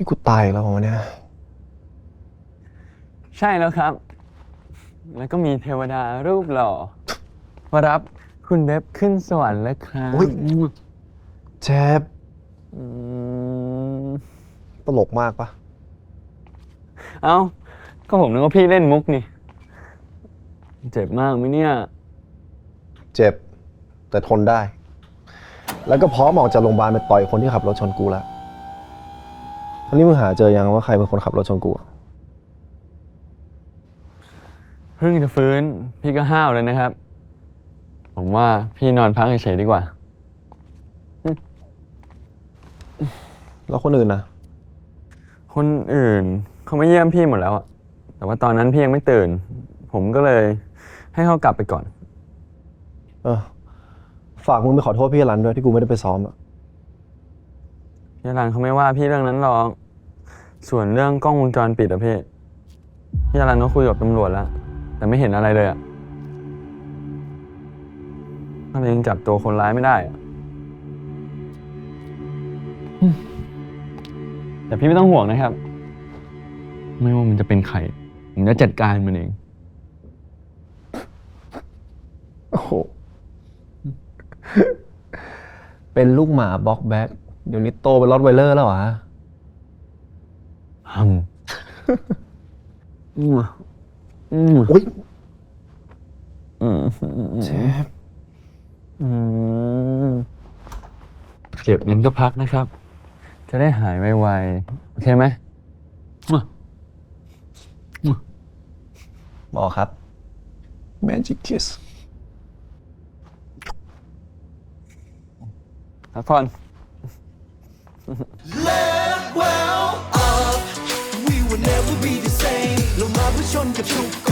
นี่กูตายอีกแล้วเหรอวะเนี่ย ใช่แล้วครับ แล้วก็มีเทวดารูปหล่อ มารับคุณเบบขึ้นสวรรค์แล้วครับอุ๊ย เจ็บอืมตลกมากปะเอ้า ก็ผมนึกว่าพี่เล่นมุกนี่ เจ็บมากไหมเนี่ย เจ็บ แต่ทนได้ แล้วก็พร้อมออกจากโรงพยาบาลไปต่อยคนที่ขับรถชนกูแล้ว อันนี้มึงหาเจอยังว่าใครเป็นคนขับรถชนกูอะเพิ่งจะฟื้น พี่ก็ห้าวเลยนะครับ ผมว่าพี่นอนพักเฉยๆดีกว่า แล้วคนอื่นนะคนอื่นเขาไม่เยี่ยมพี่หมดแล้วอะแต่ว่าตอนนั้นพี่ยังไม่ตื่น ผมก็เลยให้เขากลับไปก่อน เออ ฝากมึงไปขอโทษพี่รันด้วยที่กูไม่ได้ไปซ้อมอะ พี่รันเขาไม่ว่าพี่เรื่องนั้นหรอก ส่วนเรื่องกล้องวงจรปิดอะพี่พี่อารันก็คุยกับตำรวจแล้ว แต่ไม่เห็นอะไรเลยอะก็เลยยังจับตัวคนร้ายไม่ได้อะแต่พี่ไม่ต้องห่วงนะครับ ไม่ว่ามันจะเป็นใครผมจะจัดการมันเอง โอ้โห เป็นลูกหมาบล็อกแบ็กเดี๋ยวนี้โตเป็นรอดไวเลอร์แล้วเหรอ ฮะฮัมอืมอืมอุ้ยอืมเจ็บอืมเจ็บงั้นก็พักนะครับ จะได้หายไวๆ โอเคไหมหมอครับ Magic Kiss พักผ่อน well done the.